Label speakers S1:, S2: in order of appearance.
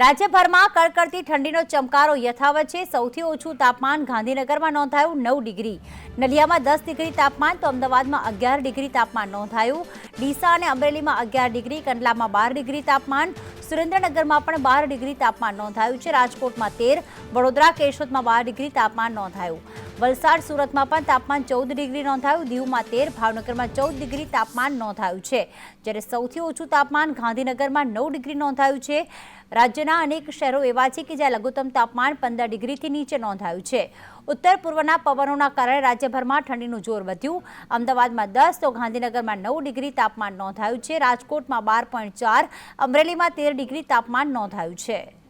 S1: રાજ્યભરમાં કડકડતી ઠંડીનો ચમકારો યથાવત છે. સૌથી ઓછું તાપમાન ગાંધીનગરમાં નોંધાયું નવ ડિગ્રી. નલિયામાં દસ ડિગ્રી તાપમાન તો અમદાવાદમાં અગિયાર ડિગ્રી તાપમાન નોંધાયું. ડીસા અને અમરેલીમાં અગિયાર ડિગ્રી, કંડલામાં બાર ડિગ્રી તાપમાન. સુરેન્દ્રનગરમાં પણ બાર ડિગ્રી તાપમાન નોંધાયું છે. રાજકોટમાં તેર, વડોદરા, કેશોદમાં બાર ડિગ્રી તાપમાન નોંધાયું. વલસાડ, સુરતમાં પણ તાપમાન ચૌદ ડિગ્રી નોંધાયું. દીવમાં તેર, ભાવનગરમાં ચૌદ ડિગ્રી તાપમાન નોંધાયું છે. જ્યારે સૌથી ઓછું તાપમાન ગાંધીનગરમાં નવ ડિગ્રી નોંધાયું છે. રાજ્યના અનેક શહેરો એવા છે કે જ્યાં લઘુત્તમ તાપમાન પંદર ડિગ્રીથી નીચે નોંધાયું છે. ઉત્તર પૂર્વના પવનોના કારણે રાજ્યભરમાં ઠંડીનું જોર વધ્યું. અમદાવાદમાં દસ, તો ગાંધીનગરમાં નવ ડિગ્રી તાપમાન નોંધાયું છે. રાજકોટમાં બાર પોઈન્ટ ચાર, અમરેલીમાં તેર ડિગ્રી તાપમાન નોંધાયું છે.